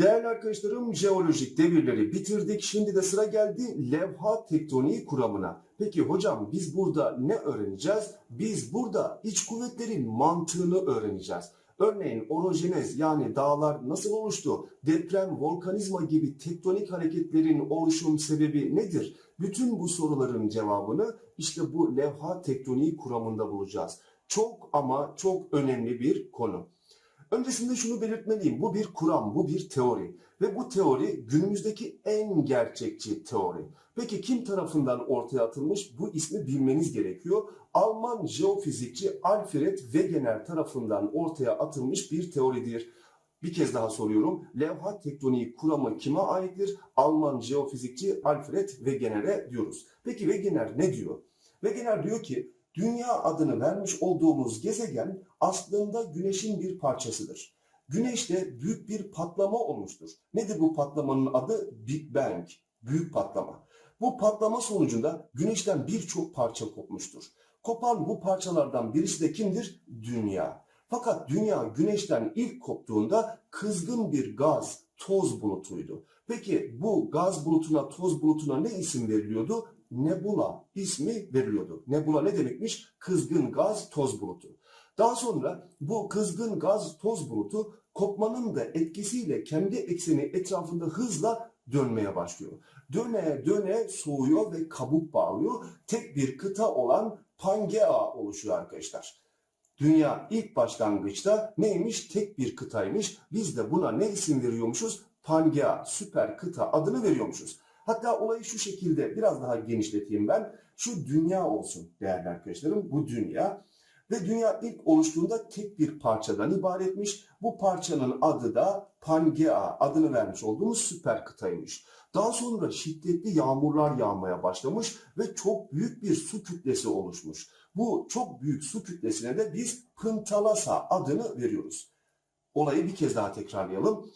Değerli arkadaşlarım jeolojik devirleri bitirdik. Şimdi de sıra geldi levha tektoniği kuramına. Peki hocam biz burada ne öğreneceğiz? Biz burada iç kuvvetlerin mantığını öğreneceğiz. Örneğin orojenez yani dağlar nasıl oluştu? Deprem, volkanizma gibi tektonik hareketlerin oluşum sebebi nedir? Bütün bu soruların cevabını işte bu levha tektoniği kuramında bulacağız. Çok ama çok önemli bir konu. Öncesinde şunu belirtmeliyim. Bu bir kuram, bu bir teori. Ve bu teori günümüzdeki en gerçekçi teori. Peki kim tarafından ortaya atılmış? Bu ismi bilmeniz gerekiyor. Alman jeofizikçi Alfred Wegener tarafından ortaya atılmış bir teoridir. Bir kez daha soruyorum. Levha tektoniği kuramı kime aittir? Alman jeofizikçi Alfred Wegener'e diyoruz. Peki Wegener ne diyor? Wegener diyor ki Dünya adını vermiş olduğumuz gezegen aslında Güneş'in bir parçasıdır. Güneşte büyük bir patlama olmuştur. Nedir bu patlamanın adı? Big Bang, büyük patlama. Bu patlama sonucunda Güneş'ten birçok parça kopmuştur. Kopan bu parçalardan birisi de kimdir? Dünya. Fakat Dünya Güneş'ten ilk koptuğunda kızgın bir gaz, toz bulutuydu. Peki bu gaz bulutuna, toz bulutuna ne isim veriliyordu? Nebula ismi veriliyordu. Nebula ne demekmiş? Kızgın gaz toz bulutu. Daha sonra bu kızgın gaz toz bulutu kopmanın da etkisiyle kendi ekseni etrafında hızla dönmeye başlıyor. Döne döne soğuyor ve kabuk bağlıyor. Tek bir kıta olan Pangea oluşuyor arkadaşlar. Dünya ilk başlangıçta neymiş? Tek bir kıtaymış. Biz de buna ne isim veriyormuşuz? Pangea, süper kıta adını veriyormuşuz. Hatta olayı şu şekilde biraz daha genişleteyim ben. Şu dünya olsun değerli arkadaşlarım. Bu dünya. Ve dünya ilk oluştuğunda tek bir parçadan ibaretmiş. Bu parçanın adı da Pangea adını vermiş olduğumuz süper kıtaymış. Daha sonra şiddetli yağmurlar yağmaya başlamış ve çok büyük bir su kütlesi oluşmuş. Bu çok büyük su kütlesine de biz Pıntalasa adını veriyoruz. Olayı bir kez daha tekrarlayalım.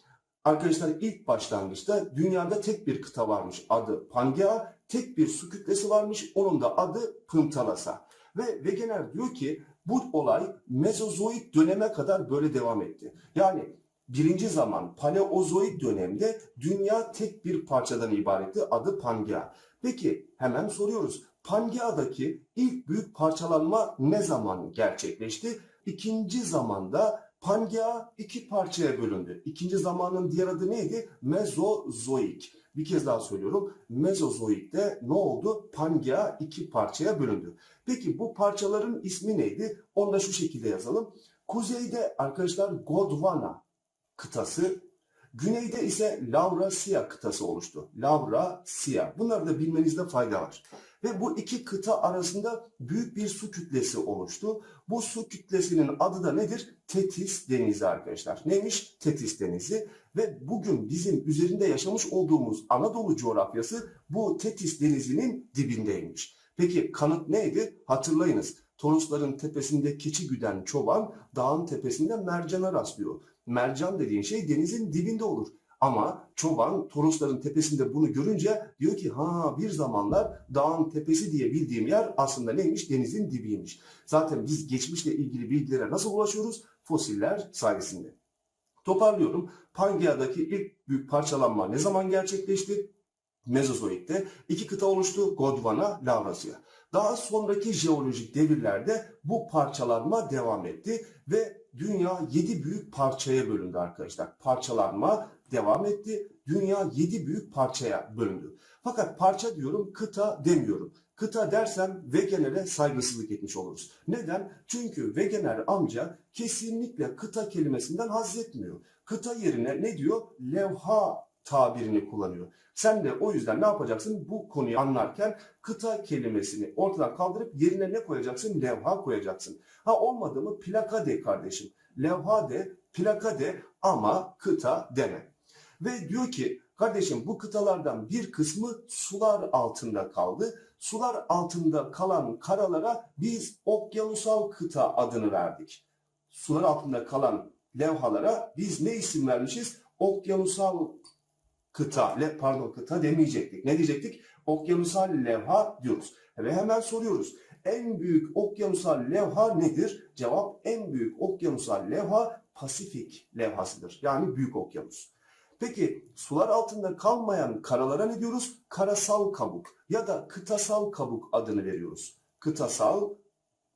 Arkadaşlar ilk başlangıçta dünyada tek bir kıta varmış adı Pangea, tek bir su kütlesi varmış onun da adı Pıntalasa. Ve Wegener diyor ki bu olay Mezozoik döneme kadar böyle devam etti. Yani birinci zaman Paleozoik dönemde dünya tek bir parçadan ibaretti adı Pangea. Peki hemen soruyoruz Pangea'daki ilk büyük parçalanma ne zaman gerçekleşti? İkinci zamanda Pangea iki parçaya bölündü. İkinci zamanın diğer adı neydi? Mezozoik. Bir kez daha söylüyorum. Mezozoik'te ne oldu? Pangea iki parçaya bölündü. Peki bu parçaların ismi neydi? Onu da şu şekilde yazalım. Kuzeyde arkadaşlar Gondwana kıtası, güneyde ise Laurasia kıtası oluştu. Laurasia. Bunları da bilmenizde fayda var. Ve bu iki kıta arasında büyük bir su kütlesi oluştu. Bu su kütlesinin adı da nedir? Tetis Denizi arkadaşlar. Neymiş? Tetis Denizi. Ve bugün bizim üzerinde yaşamış olduğumuz Anadolu coğrafyası bu Tetis Denizi'nin dibindeymiş. Peki kanıt neydi? Hatırlayınız. Torosların tepesinde keçi güden çoban dağın tepesinde mercana rastlıyor. Mercan dediğin şey denizin dibinde olur. Ama çoban Torosların tepesinde bunu görünce diyor ki ha bir zamanlar dağın tepesi diye bildiğim yer aslında neymiş? Denizin dibiymiş. Zaten biz geçmişle ilgili bilgilere nasıl ulaşıyoruz? Fosiller sayesinde. Toparlıyorum. Pangea'daki ilk büyük parçalanma ne zaman gerçekleşti? Mezozoik'te iki kıta oluştu. Gondwana, Laurasia. Daha sonraki jeolojik devirlerde bu parçalanma devam etti ve dünya yedi büyük parçaya bölündü arkadaşlar. Parçalanma devam etti. Dünya yedi büyük parçaya bölündü. Fakat parça diyorum, kıta demiyorum. Kıta dersem Wegener'e saygısızlık etmiş oluruz. Neden? Çünkü Wegener amca kesinlikle kıta kelimesinden haz etmiyor. Kıta yerine ne diyor? Levha tabirini kullanıyor. Sen de o yüzden ne yapacaksın? Bu konuyu anlarken kıta kelimesini ortadan kaldırıp yerine ne koyacaksın? Levha koyacaksın. Ha olmadı mı plaka de kardeşim. Levha de, plaka de ama kıta deme. Ve diyor ki kardeşim bu kıtalardan bir kısmı sular altında kaldı. Sular altında kalan karalara biz okyanusal kıta adını verdik. Sular altında kalan levhalara biz ne isim vermişiz? Okyanusal kıta, pardon kıta demeyecektik. Ne diyecektik? Okyanusal levha diyoruz. Ve hemen soruyoruz. En büyük okyanusal levha nedir? Cevap en büyük okyanusal levha Pasifik levhasıdır. Yani büyük okyanus. Peki sular altında kalmayan karalara ne diyoruz? Karasal kabuk ya da kıtasal kabuk adını veriyoruz. Kıtasal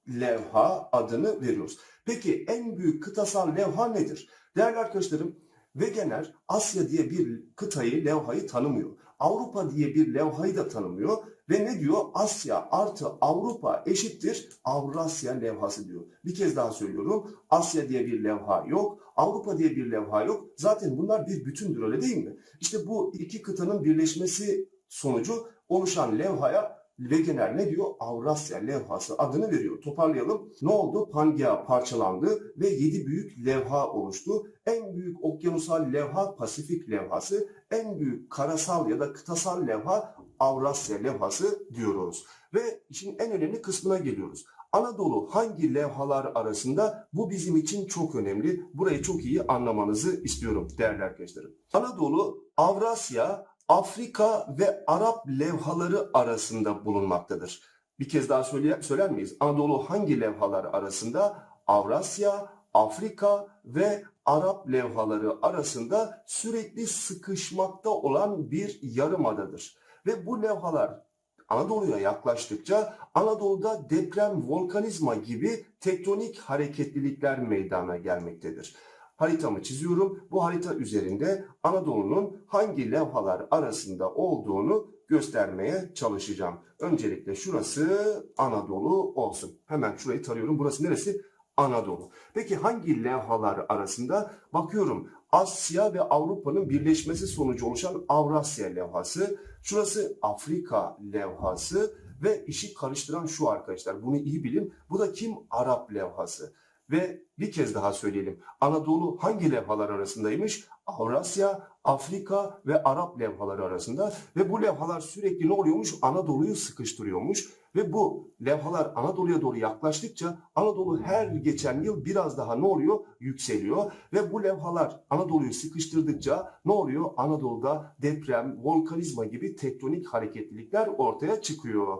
levha adını veriyoruz. Peki en büyük kıtasal levha nedir? Değerli arkadaşlarım, Wegener Asya diye bir kıtayı, levhayı tanımıyor. Avrupa diye bir levhayı da tanımıyor ve ne diyor? Asya artı Avrupa eşittir Avrasya levhası diyor. Bir kez daha söylüyorum. Asya diye bir levha yok. Avrupa diye bir levha yok. Zaten bunlar bir bütündür öyle değil mi? İşte bu iki kıtanın birleşmesi sonucu oluşan levhaya Wegener ne diyor? Avrasya levhası adını veriyor. Toparlayalım. Ne oldu? Pangea parçalandı ve yedi büyük levha oluştu. En büyük okyanusal levha Pasifik levhası, en büyük karasal ya da kıtasal levha Avrasya levhası diyoruz. Ve işin en önemli kısmına geliyoruz. Anadolu hangi levhalar arasında? Bu bizim için çok önemli. Burayı çok iyi anlamanızı istiyorum değerli arkadaşlarım. Anadolu, Avrasya, Afrika ve Arap levhaları arasında bulunmaktadır. Bir kez daha söyle, söyler miyiz? Anadolu hangi levhalar arasında? Avrasya, Afrika ve Arap levhaları arasında sürekli sıkışmakta olan bir yarımadadır. Ve bu levhalar Anadolu'ya yaklaştıkça Anadolu'da deprem, volkanizma gibi tektonik hareketlilikler meydana gelmektedir. Haritamı çiziyorum. Bu harita üzerinde Anadolu'nun hangi levhalar arasında olduğunu göstermeye çalışacağım. Öncelikle şurası Anadolu olsun. Hemen şurayı tarıyorum. Burası neresi? Anadolu. Peki hangi levhalar arasında? Bakıyorum Asya ve Avrupa'nın birleşmesi sonucu oluşan Avrasya levhası. Şurası Afrika levhası ve işi karıştıran şu arkadaşlar. Bunu iyi bilin. Bu da kim? Arap levhası. Ve bir kez daha söyleyelim. Anadolu hangi levhalar arasındaymış? Avrasya, Afrika ve Arap levhaları arasında ve bu levhalar sürekli ne oluyormuş? Anadolu'yu sıkıştırıyormuş ve bu levhalar Anadolu'ya doğru yaklaştıkça Anadolu her geçen yıl biraz daha ne oluyor? Yükseliyor ve bu levhalar Anadolu'yu sıkıştırdıkça ne oluyor? Anadolu'da deprem, volkanizma gibi tektonik hareketlilikler ortaya çıkıyor.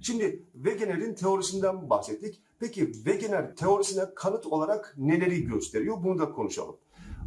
Şimdi Wegener'in teorisinden bahsettik. Peki Wegener teorisine kanıt olarak neleri gösteriyor? Bunu da konuşalım.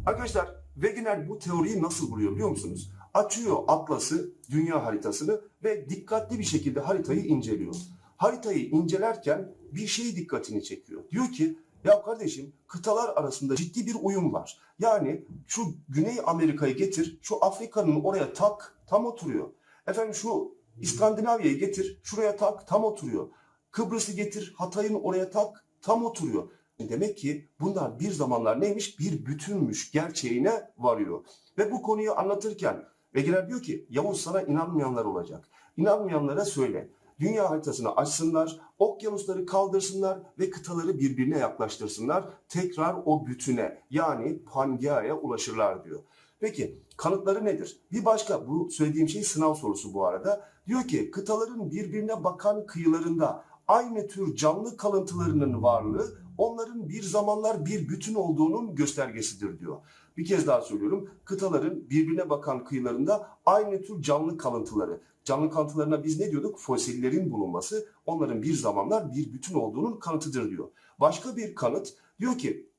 Arkadaşlar Wegener bu teoriyi nasıl buluyor biliyor musunuz? Açıyor atlası, dünya haritasını ve dikkatli bir şekilde haritayı inceliyor. Haritayı incelerken bir şey dikkatini çekiyor. Diyor ki ya kardeşim kıtalar arasında ciddi bir uyum var. Yani şu Güney Amerika'yı getir, şu Afrika'nın oraya tak, tam oturuyor. Efendim şu İskandinavya'yı getir, şuraya tak, tam oturuyor. Kıbrıs'ı getir, Hatay'ın oraya tak, tam oturuyor. Demek ki bunlar bir zamanlar neymiş? Bir bütünmüş gerçeğine varıyor. Ve bu konuyu anlatırken Wegener diyor ki Yavuz sana inanmayanlar olacak. İnanmayanlara söyle. Dünya haritasını açsınlar, okyanusları kaldırsınlar ve kıtaları birbirine yaklaştırsınlar. Tekrar o bütüne yani Pangea'ya ulaşırlar diyor. Peki kanıtları nedir? Bir başka bu söylediğim şey sınav sorusu bu arada. Diyor ki kıtaların birbirine bakan kıyılarında aynı tür canlı kalıntılarının varlığı onların bir zamanlar bir bütün olduğunun göstergesidir diyor. Bir kez daha söylüyorum. Kıtaların birbirine bakan kıyılarında aynı tür canlı kalıntıları. Canlı kalıntılarına biz ne diyorduk? Fosillerin bulunması onların bir zamanlar bir bütün olduğunun kanıtıdır diyor. Başka bir kanıt diyor ki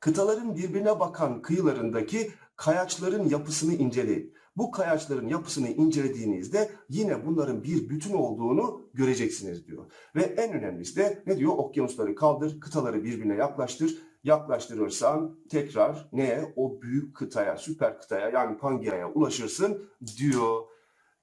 kıtaların birbirine bakan kıyılarındaki kayaçların yapısını inceleyin. Bu kayaçların yapısını incelediğinizde yine bunların bir bütün olduğunu göreceksiniz diyor. Ve en önemlisi de ne diyor? Okyanusları kaldır, kıtaları birbirine yaklaştır. Yaklaştırırsan tekrar neye? O büyük kıtaya, süper kıtaya yani Pangea'ya ulaşırsın diyor.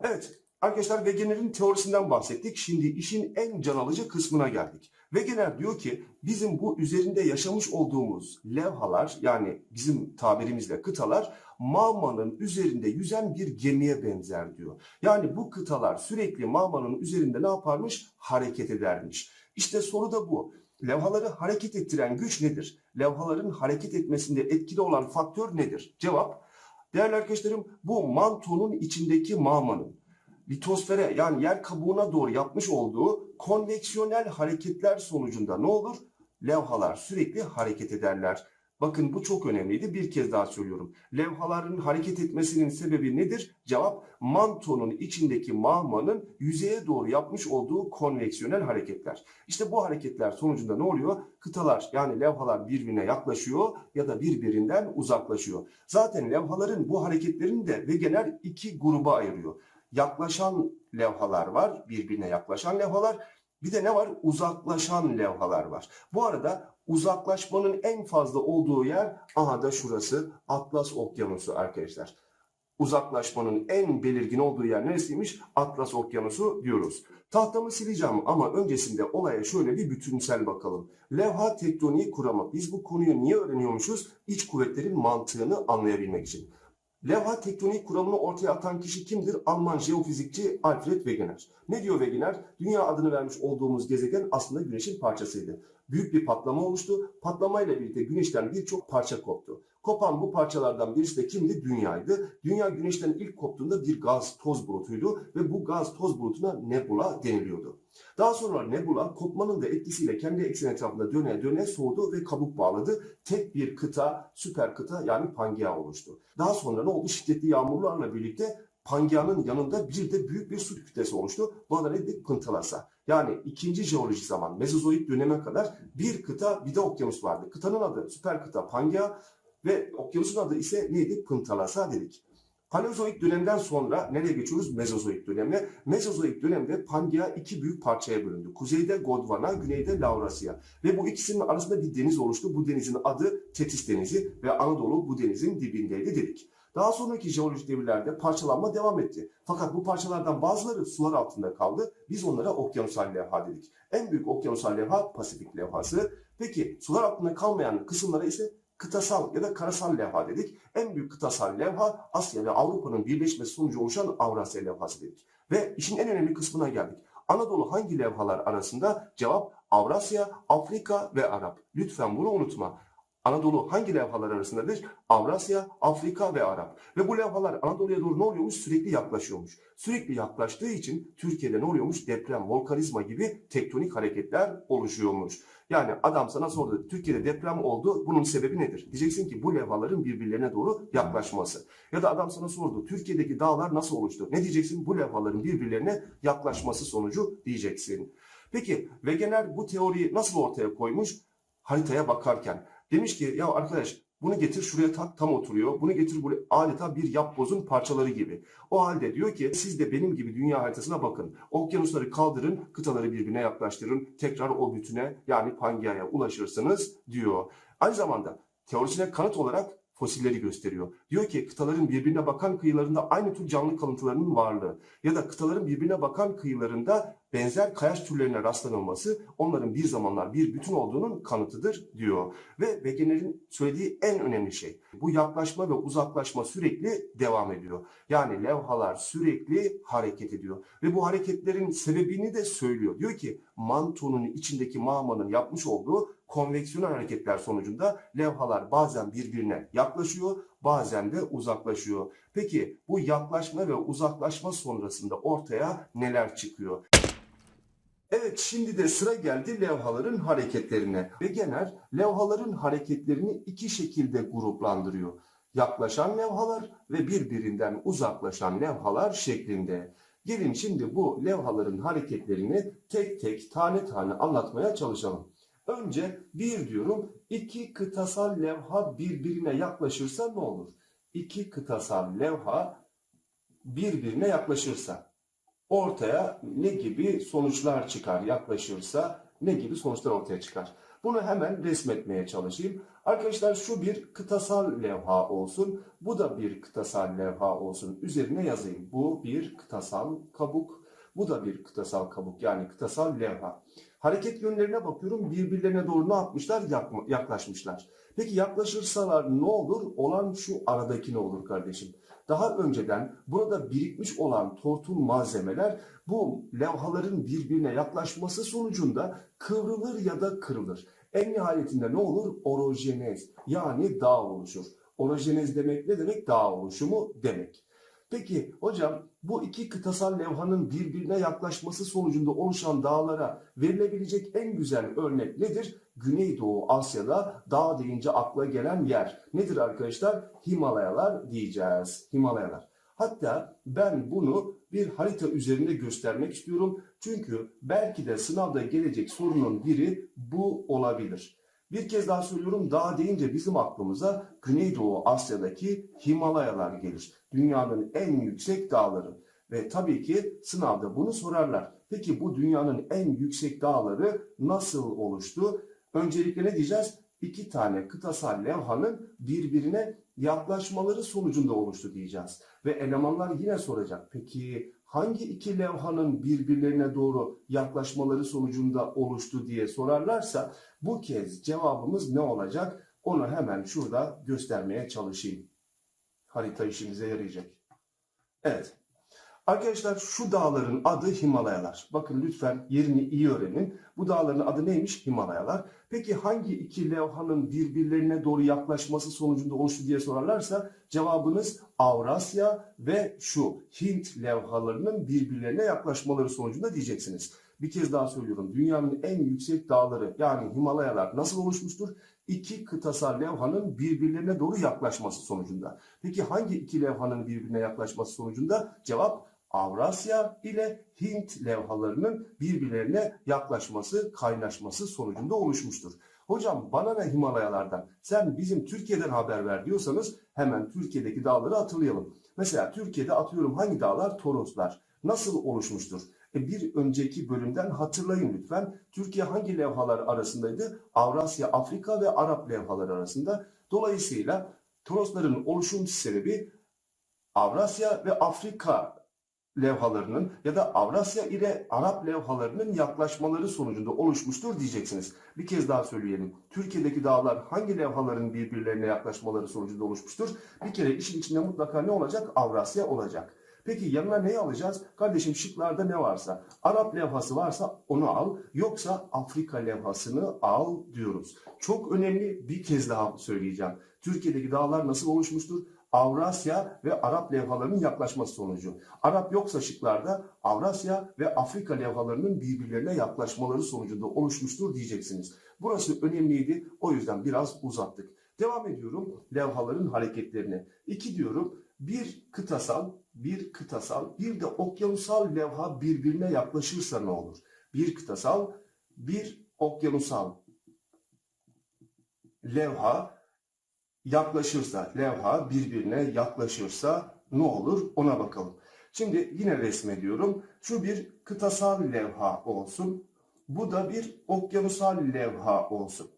Evet arkadaşlar Wegener'in teorisinden bahsettik. Şimdi işin en can alıcı kısmına geldik. Wegener diyor ki bizim bu üzerinde yaşamış olduğumuz levhalar yani bizim tabirimizle kıtalar Mağmanın üzerinde yüzen bir gemiye benzer diyor. Yani bu kıtalar sürekli Mağmanın üzerinde ne yaparmış? Hareket edermiş. İşte soru da bu. Levhaları hareket ettiren güç nedir? Levhaların hareket etmesinde etkili olan faktör nedir? Cevap, değerli arkadaşlarım bu mantonun içindeki mağmanın litosfere yani yer kabuğuna doğru yapmış olduğu konveksiyonel hareketler sonucunda ne olur? Levhalar sürekli hareket ederler. Bakın bu çok önemliydi. Bir kez daha söylüyorum. Levhaların hareket etmesinin sebebi nedir? Cevap mantonun içindeki mağmanın yüzeye doğru yapmış olduğu konveksiyonel hareketler. İşte bu hareketler sonucunda ne oluyor? Kıtalar yani levhalar birbirine yaklaşıyor ya da birbirinden uzaklaşıyor. Zaten levhaların bu hareketlerini de Wegener iki gruba ayırıyor. Yaklaşan levhalar var, birbirine yaklaşan levhalar. Bir de ne var? Uzaklaşan levhalar var. Bu arada uzaklaşmanın en fazla olduğu yer aha da şurası Atlas Okyanusu arkadaşlar. Uzaklaşmanın en belirgin olduğu yer neresiymiş? Atlas Okyanusu diyoruz. Tahtamı sileceğim ama öncesinde olaya şöyle bir bütünsel bakalım. Levha tektoniği kuramı. Biz bu konuyu niye öğreniyormuşuz? İç kuvvetlerin mantığını anlayabilmek için. Levha tektonik kuramını ortaya atan kişi kimdir? Alman jeofizikçi Alfred Wegener. Ne diyor Wegener? Dünya adını vermiş olduğumuz gezegen aslında Güneş'in parçasıydı. Büyük bir patlama oluştu. Patlamayla birlikte Güneş'ten birçok parça koptu. Kopan bu parçalardan birisi de kimdi? Dünyaydı. Dünya Güneş'ten ilk koptuğunda bir gaz toz bulutuydu ve bu gaz toz bulutuna nebula deniliyordu. Daha sonra nebula kopmanın da etkisiyle kendi ekseni etrafında döne döne soğudu ve kabuk bağladı. Tek bir kıta, süper kıta yani Pangea oluştu. Daha sonra ne oldu? Şiddetli yağmurlarla birlikte Pangea'nın yanında bir de büyük bir su kütlesi oluştu. Buna da ne dedik? Yani ikinci jeolojik zaman Mezozoik döneme kadar bir kıta bir de okyanus vardı. Kıtanın adı süper kıta Pangea ve okyanusun adı ise neydi? Pıntalasa dedik. Paleozoik dönemden sonra nereye geçiyoruz? Mezozoik dönemine. Mezozoik dönemde Pangea iki büyük parçaya bölündü. Kuzeyde Gondwana, güneyde Laurasia. Ve bu ikisinin arasında bir deniz oluştu. Bu denizin adı Tetis Denizi ve Anadolu bu denizin dibindeydi dedik. Daha sonraki jeolojik devirlerde parçalanma devam etti. Fakat bu parçalardan bazıları sular altında kaldı. Biz onlara okyanusal levha dedik. En büyük okyanusal levha Pasifik levhası. Peki sular altında kalmayan kısımlara ise kıtasal ya da karasal levha dedik. En büyük kıtasal levha Asya ve Avrupa'nın birleşmesi sonucu oluşan Avrasya levhası dedik. Ve işin en önemli kısmına geldik. Anadolu hangi levhalar arasında? Cevap Avrasya, Afrika ve Arap. Lütfen bunu unutma. Anadolu hangi levhalar arasındadır? Avrasya, Afrika ve Arap. Ve bu levhalar Anadolu'ya doğru ne oluyormuş? Sürekli yaklaşıyormuş. Sürekli yaklaştığı için Türkiye'de ne oluyormuş? Deprem, volkanizma gibi tektonik hareketler oluşuyormuş. Yani adam sana sordu Türkiye'de deprem oldu bunun sebebi nedir? Diyeceksin ki bu levhaların birbirlerine doğru yaklaşması. Ya da adam sana sordu Türkiye'deki dağlar nasıl oluştu? Ne diyeceksin? Bu levhaların birbirlerine yaklaşması sonucu diyeceksin. Peki Wegener bu teoriyi nasıl ortaya koymuş? Haritaya bakarken. Demiş ki ya arkadaş bunu getir şuraya tak tam oturuyor. Bunu getir buraya adeta bir yapbozun parçaları gibi. O halde diyor ki siz de benim gibi dünya haritasına bakın. Okyanusları kaldırın, kıtaları birbirine yaklaştırın. Tekrar o bütüne yani Pangea'ya ulaşırsınız diyor. Aynı zamanda teorisine kanıt olarak fosilleri gösteriyor. Diyor ki kıtaların birbirine bakan kıyılarında aynı tür canlı kalıntılarının varlığı ya da kıtaların birbirine bakan kıyılarında benzer kayaç türlerine rastlanılması onların bir zamanlar bir bütün olduğunun kanıtıdır diyor. Ve Wegener'in söylediği en önemli şey bu yaklaşma ve uzaklaşma sürekli devam ediyor. Yani levhalar sürekli hareket ediyor ve bu hareketlerin sebebini de söylüyor. Diyor ki mantonun içindeki mağmanın yapmış olduğu konveksiyonel hareketler sonucunda levhalar bazen birbirine yaklaşıyor, bazen de uzaklaşıyor. Peki bu yaklaşma ve uzaklaşma sonrasında ortaya neler çıkıyor? Evet şimdi de sıra geldi levhaların hareketlerine. Wegener levhaların hareketlerini iki şekilde gruplandırıyor. Yaklaşan levhalar ve birbirinden uzaklaşan levhalar şeklinde. Gelin şimdi bu levhaların hareketlerini tek tek tane tane anlatmaya çalışalım. Önce bir diyorum iki kıtasal levha birbirine yaklaşırsa ne olur? İki kıtasal levha birbirine yaklaşırsa ortaya ne gibi sonuçlar çıkar yaklaşırsa ne gibi sonuçlar ortaya çıkar. Bunu hemen resmetmeye çalışayım. Arkadaşlar şu bir kıtasal levha olsun. Bu da bir kıtasal levha olsun. Üzerine yazayım. Bu bir kıtasal kabuk. Bu da bir kıtasal kabuk yani kıtasal levha. Hareket yönlerine bakıyorum birbirlerine doğru ne yapmışlar? Yaklaşmışlar. Peki yaklaşırsalar ne olur? Olan şu aradaki ne olur kardeşim? Daha önceden burada birikmiş olan tortul malzemeler bu levhaların birbirine yaklaşması sonucunda kıvrılır ya da kırılır. En nihayetinde ne olur? Orojenez yani dağ oluşur. Orojenez demek ne demek? Dağ oluşumu demek. Peki hocam bu iki kıtasal levhanın birbirine yaklaşması sonucunda oluşan dağlara verilebilecek en güzel örnek nedir? Güneydoğu Asya'da dağ deyince akla gelen yer. Nedir arkadaşlar? Himalayalar diyeceğiz. Himalayalar. Hatta ben bunu bir harita üzerinde göstermek istiyorum. Çünkü belki de sınavda gelecek sorunun biri bu olabilir. Bir kez daha söylüyorum dağ deyince bizim aklımıza Güneydoğu Asya'daki Himalayalar gelir. Dünyanın en yüksek dağları. Ve tabii ki sınavda bunu sorarlar. Peki bu dünyanın en yüksek dağları nasıl oluştu? Öncelikle ne diyeceğiz? İki tane kıtasal levhanın birbirine yaklaşmaları sonucunda oluştu diyeceğiz. Ve elemanlar yine soracak. Peki hangi iki levhanın birbirlerine doğru yaklaşmaları sonucunda oluştu diye sorarlarsa bu kez cevabımız ne olacak? Onu hemen şurada göstermeye çalışayım. Harita işimize yarayacak. Evet. Arkadaşlar şu dağların adı Himalayalar. Bakın lütfen yerini iyi öğrenin. Bu dağların adı neymiş? Himalayalar. Peki hangi iki levhanın birbirlerine doğru yaklaşması sonucunda oluştu diye sorarlarsa cevabınız Avrasya ve şu Hint levhalarının birbirlerine yaklaşmaları sonucunda diyeceksiniz. Bir kez daha söylüyorum. Dünyanın en yüksek dağları yani Himalayalar nasıl oluşmuştur? İki kıtasal levhanın birbirlerine doğru yaklaşması sonucunda. Peki hangi iki levhanın birbirine yaklaşması sonucunda? Cevap Avrasya ile Hint levhalarının birbirlerine yaklaşması, kaynaşması sonucunda oluşmuştur. Hocam bana ne Himalayalardan? Sen bizim Türkiye'den haber ver diyorsanız hemen Türkiye'deki dağları hatırlayalım. Mesela Türkiye'de atıyorum hangi dağlar? Toroslar. Nasıl oluşmuştur? E bir önceki bölümden hatırlayın lütfen. Türkiye hangi levhalar arasındaydı? Avrasya, Afrika ve Arap levhaları arasında. Dolayısıyla Torosların oluşum sebebi Avrasya ve Afrika levhalarının ya da Avrasya ile Arap levhalarının yaklaşmaları sonucunda oluşmuştur diyeceksiniz. Bir kez daha söyleyelim. Türkiye'deki dağlar hangi levhaların birbirlerine yaklaşmaları sonucunda oluşmuştur? Bir kere işin içinde mutlaka ne olacak? Avrasya olacak. Peki yanına neyi alacağız? Kardeşim şıklarda ne varsa, Arap levhası varsa onu al, yoksa Afrika levhasını al diyoruz. Çok önemli bir kez daha söyleyeceğim. Türkiye'deki dağlar nasıl oluşmuştur? Avrasya ve Arap levhalarının yaklaşması sonucu. Arap yoksa şıklarda Avrasya ve Afrika levhalarının birbirlerine yaklaşmaları sonucunda oluşmuştur diyeceksiniz. Burası önemliydi o yüzden biraz uzattık. Devam ediyorum levhaların hareketlerine. İki diyorum bir kıtasal, bir kıtasal, bir de okyanusal levha birbirine yaklaşırsa ne olur? Bir kıtasal, bir okyanusal levha yaklaşırsa, levha birbirine yaklaşırsa ne olur ona bakalım. Şimdi yine resmediyorum. Şu bir kıtasal levha olsun. Bu da bir okyanusal levha olsun.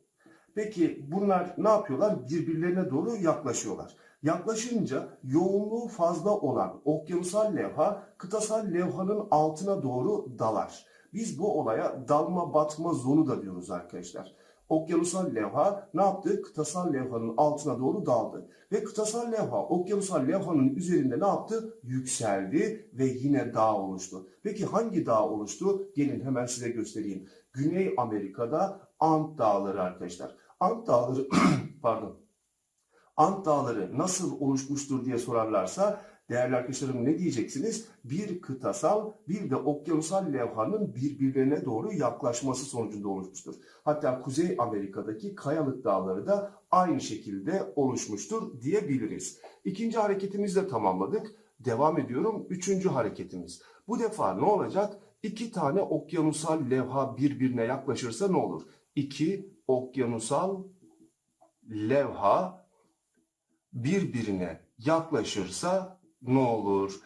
Peki bunlar ne yapıyorlar? Birbirlerine doğru yaklaşıyorlar. Yaklaşınca yoğunluğu fazla olan okyanusal levha kıtasal levhanın altına doğru dalar. Biz bu olaya dalma batma zonu da diyoruz arkadaşlar. Okyanusal levha ne yaptı? Kıtasal levhanın altına doğru daldı. Ve kıtasal levha okyanusal levhanın üzerinde ne yaptı? Yükseldi ve yine dağ oluştu. Peki hangi dağ oluştu? Gelin hemen size göstereyim. Güney Amerika'da Ant Dağları arkadaşlar. Ant Dağları pardon. Ant Dağları nasıl oluşmuştur diye sorarlarsa değerli arkadaşlarım ne diyeceksiniz? Bir kıtasal bir de okyanusal levhanın birbirlerine doğru yaklaşması sonucunda oluşmuştur. Hatta Kuzey Amerika'daki Kayalık Dağları da aynı şekilde oluşmuştur diyebiliriz. İkinci hareketimizi de tamamladık. Devam ediyorum. Üçüncü hareketimiz. Bu defa ne olacak? İki tane okyanusal levha birbirine yaklaşırsa ne olur? İki okyanusal levha birbirine yaklaşırsa ne olur?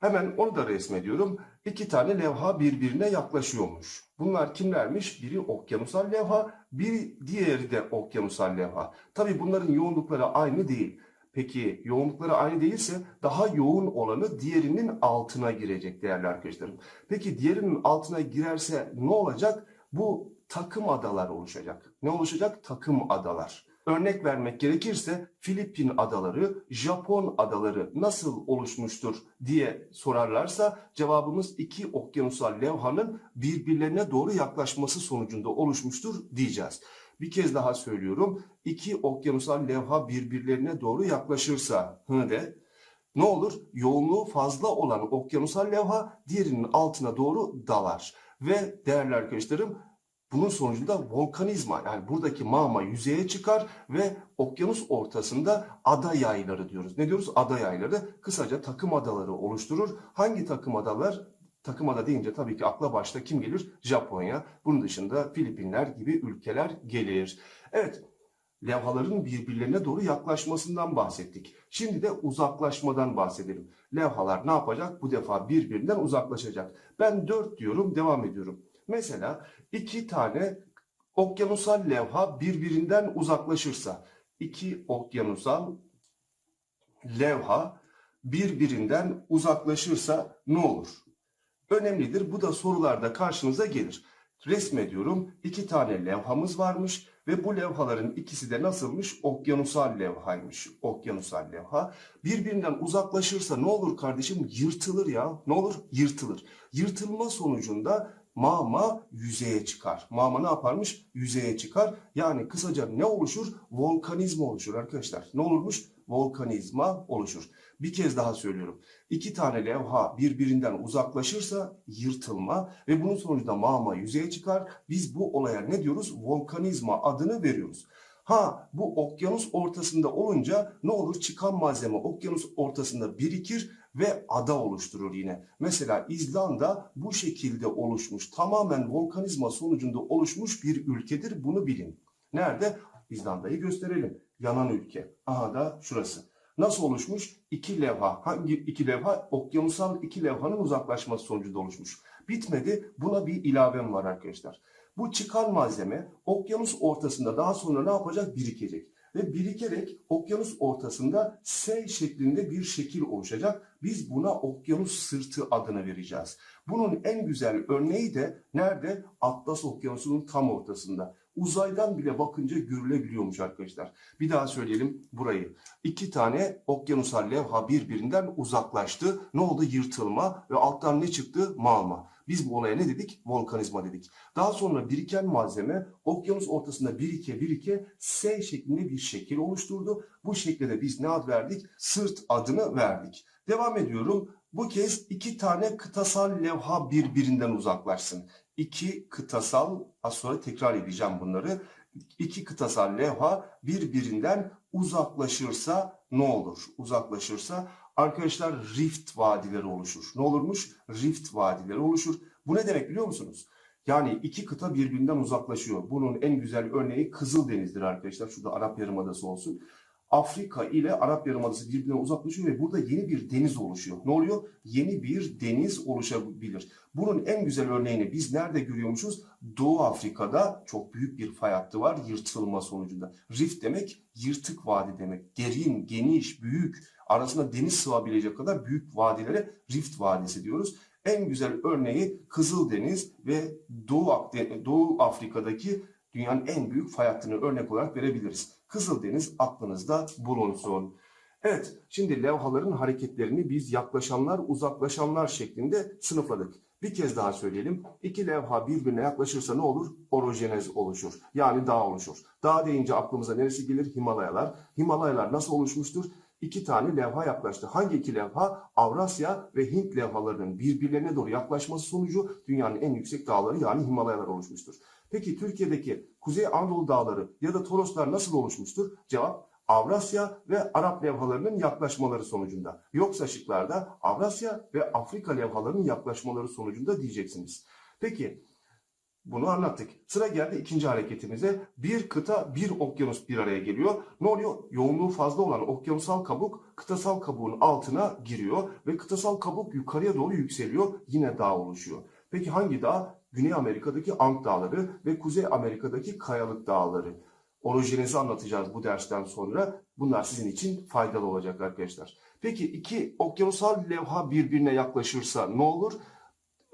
Hemen onu da resmediyorum. İki tane levha birbirine yaklaşıyormuş. Bunlar kimlermiş? Biri okyanusal levha, bir diğeri de okyanusal levha. Tabii bunların yoğunlukları aynı değil. Peki yoğunlukları aynı değilse daha yoğun olanı diğerinin altına girecek değerli arkadaşlarım. Peki diğerinin altına girerse ne olacak? Bu takım adalar oluşacak. Ne oluşacak? Takım adalar. Örnek vermek gerekirse Filipin adaları, Japon adaları nasıl oluşmuştur diye sorarlarsa cevabımız iki okyanusal levhanın birbirlerine doğru yaklaşması sonucunda oluşmuştur diyeceğiz. Bir kez daha söylüyorum. İki okyanusal levha birbirlerine doğru yaklaşırsa hı de ne olur? Yoğunluğu fazla olan okyanusal levha diğerinin altına doğru dalar. Ve değerli arkadaşlarım bunun sonucunda volkanizma yani buradaki mağma yüzeye çıkar ve okyanus ortasında ada yayları diyoruz. Ne diyoruz? Ada yayları kısaca takım adaları oluşturur. Hangi takım adalar? Takım ada deyince tabii ki akla başta kim gelir? Japonya. Bunun dışında Filipinler gibi ülkeler gelir. Evet, levhaların birbirlerine doğru yaklaşmasından bahsettik. Şimdi de uzaklaşmadan bahsedelim. Levhalar ne yapacak? Bu defa birbirinden uzaklaşacak. Ben 4 diyorum, devam ediyorum. Mesela iki tane okyanusal levha birbirinden uzaklaşırsa, iki okyanusal levha birbirinden uzaklaşırsa ne olur? Önemlidir. Bu da sorularda karşınıza gelir. Resmediyorum. İki tane levhamız varmış ve bu levhaların ikisi de nasılmış? Okyanusal levhaymış. Okyanusal levha. Birbirinden uzaklaşırsa ne olur kardeşim? Yırtılır ya. Ne olur? Yırtılır. Yırtılma sonucunda mağma yüzeye çıkar. Mağma ne yaparmış? Yüzeye çıkar. Yani kısaca ne oluşur? Volkanizma oluşur arkadaşlar. Ne olurmuş? Volkanizma oluşur. Bir kez daha söylüyorum. İki tane levha birbirinden uzaklaşırsa yırtılma ve bunun sonucunda mağma yüzeye çıkar. Biz bu olaya ne diyoruz? Volkanizma adını veriyoruz. Ha bu okyanus ortasında olunca ne olur? Çıkan malzeme okyanus ortasında birikir ve ada oluşturur yine. Mesela İzlanda bu şekilde oluşmuş. Tamamen volkanizma sonucunda oluşmuş bir ülkedir. Bunu bilin. Nerede? İzlanda'yı gösterelim. Yanan ülke. Aha da şurası. Nasıl oluşmuş? İki levha. Hangi iki levha? Okyanusal iki levhanın uzaklaşması sonucunda oluşmuş. Bitmedi. Buna bir ilavem var arkadaşlar. Bu çıkan malzeme okyanus ortasında daha sonra ne yapacak? Birikecek. Ve birikerek okyanus ortasında S şeklinde bir şekil oluşacak. Biz buna okyanus sırtı adını vereceğiz. Bunun en güzel örneği de nerede? Atlas Okyanusu'nun tam ortasında. Uzaydan bile bakınca görülebiliyormuş arkadaşlar. Bir daha söyleyelim burayı. İki tane okyanusal levha birbirinden uzaklaştı. Ne oldu? Yırtılma ve alttan ne çıktı? Mağma. Biz bu olaya ne dedik? Volkanizma dedik. Daha sonra biriken malzeme okyanus ortasında birike birike S şeklinde bir şekil oluşturdu. Bu şekle de biz ne ad verdik? Sırt adını verdik. Devam ediyorum. Bu kez iki tane kıtasal levha birbirinden uzaklaşsın. İki kıtasal, az sonra tekrar edeceğim bunları. İki kıtasal levha birbirinden uzaklaşırsa ne olur? Uzaklaşırsa arkadaşlar rift vadileri oluşur. Ne olurmuş? Rift vadileri oluşur. Bu ne demek biliyor musunuz? Yani iki kıta birbirinden uzaklaşıyor. Bunun en güzel örneği Kızıldeniz'dir arkadaşlar. Şurada Arap Yarımadası olsun. Afrika ile Arap Yarımadası birbirine uzaklaşıyor ve burada yeni bir deniz oluşuyor. Ne oluyor? Yeni bir deniz oluşabilir. Bunun en güzel örneğini biz nerede görüyormuşuz? Doğu Afrika'da çok büyük bir fay hattı var yırtılma sonucunda. Rift demek yırtık vadi demek. Derin, geniş, büyük, arasında deniz sığabilecek kadar büyük vadilere Rift Vadisi diyoruz. En güzel örneği Kızıldeniz ve Doğu, Akden- Doğu Afrika'daki dünyanın en büyük fay hattını örnek olarak verebiliriz. Kızıldeniz aklınızda bulunsun. Evet, şimdi levhaların hareketlerini biz yaklaşanlar, uzaklaşanlar şeklinde sınıfladık. Bir kez daha söyleyelim. İki levha birbirine yaklaşırsa ne olur? Orojenez oluşur. Yani dağ oluşur. Dağ deyince aklımıza neresi gelir? Himalayalar. Himalayalar nasıl oluşmuştur? İki tane levha yaklaştı. Hangi iki levha? Avrasya ve Hint levhalarının birbirlerine doğru yaklaşması sonucu dünyanın en yüksek dağları yani Himalayalar oluşmuştur. Peki Türkiye'deki Kuzey Anadolu dağları ya da Toroslar nasıl oluşmuştur? Cevap Avrasya ve Arap levhalarının yaklaşmaları sonucunda. Yoksa şıklarda Avrasya ve Afrika levhalarının yaklaşmaları sonucunda diyeceksiniz. Peki bunu anlattık. Sıra geldi ikinci hareketimize. Bir kıta, bir okyanus bir araya geliyor. Ne oluyor? Yoğunluğu fazla olan okyanusal kabuk kıtasal kabuğun altına giriyor ve kıtasal kabuk yukarıya doğru yükseliyor. Yine dağ oluşuyor. Peki hangi dağ? Güney Amerika'daki Ant Dağları ve Kuzey Amerika'daki Kayalık Dağları. Orojenezi anlatacağız bu dersten sonra. Bunlar sizin için faydalı olacak arkadaşlar. Peki iki okyanusal levha birbirine yaklaşırsa ne olur?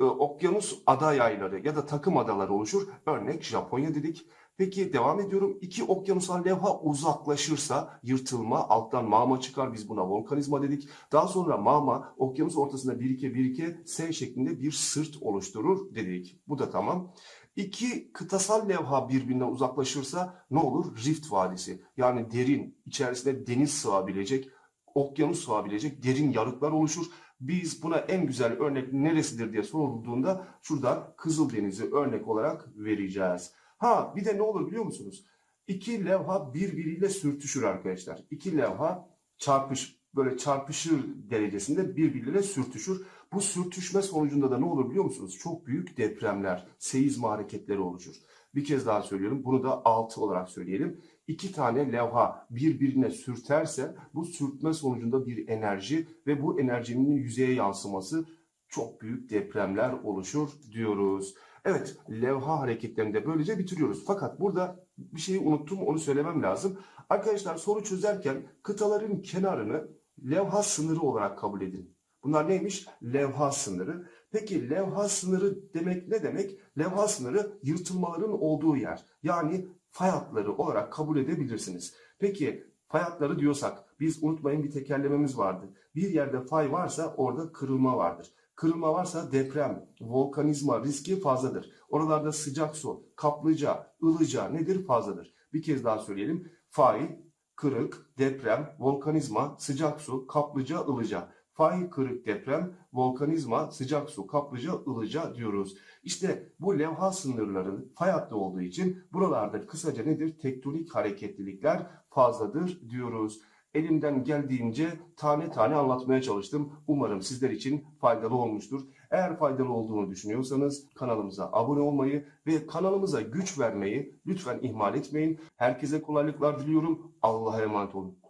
Ee, okyanus ada yayları ya da takım adaları oluşur. Örnek Japonya dedik. Peki devam ediyorum. İki okyanusal levha uzaklaşırsa yırtılma, alttan mağma çıkar. Biz buna volkanizma dedik. Daha sonra mağma okyanus ortasında birike birike S şeklinde bir sırt oluşturur dedik. Bu da tamam. İki kıtasal levha birbirinden uzaklaşırsa ne olur? Rift Vadisi. Yani derin, içerisinde deniz sığabilecek okyanus sığabilecek derin yarıklar oluşur. Biz buna en güzel örnek neresidir diye sorulduğunda şurada Kızıldeniz'i örnek olarak vereceğiz. Ha bir de ne olur biliyor musunuz? İki levha birbiriyle sürtüşür arkadaşlar. İki levha çarpış böyle çarpışır derecesinde birbiriyle sürtüşür. Bu sürtüşme sonucunda da ne olur biliyor musunuz? Çok büyük depremler, seizma hareketleri oluşur. Bir kez daha söylüyorum. Bunu da altı olarak söyleyelim. İki tane levha birbirine sürterse bu sürtme sonucunda bir enerji ve bu enerjinin yüzeye yansıması çok büyük depremler oluşur diyoruz. Evet, levha hareketlerini de böylece bitiriyoruz. Fakat burada bir şeyi unuttum, onu söylemem lazım. Arkadaşlar soru çözerken kıtaların kenarını levha sınırı olarak kabul edin. Bunlar neymiş? Levha sınırı. Peki levha sınırı demek ne demek? Levha sınırı yırtılmaların olduğu yer. Yani fay hatları olarak kabul edebilirsiniz. Peki fay hatları diyorsak biz unutmayın bir tekerlememiz vardı. Bir yerde fay varsa orada kırılma vardır. Kırılma varsa deprem, volkanizma riski fazladır. Oralarda sıcak su, kaplıca, ılıca nedir fazladır. Bir kez daha söyleyelim. Fay, kırık, deprem, volkanizma, sıcak su, kaplıca, ılıca. Fay, kırık, deprem, volkanizma, sıcak su, kaplıca, ılıca diyoruz. İşte bu levha sınırları fay hattı olduğu için buralarda kısaca nedir? Tektonik hareketlilikler fazladır diyoruz. Elimden geldiğince tane tane anlatmaya çalıştım. Umarım sizler için faydalı olmuştur. Eğer faydalı olduğunu düşünüyorsanız kanalımıza abone olmayı ve kanalımıza güç vermeyi lütfen ihmal etmeyin. Herkese kolaylıklar diliyorum. Allah'a emanet olun.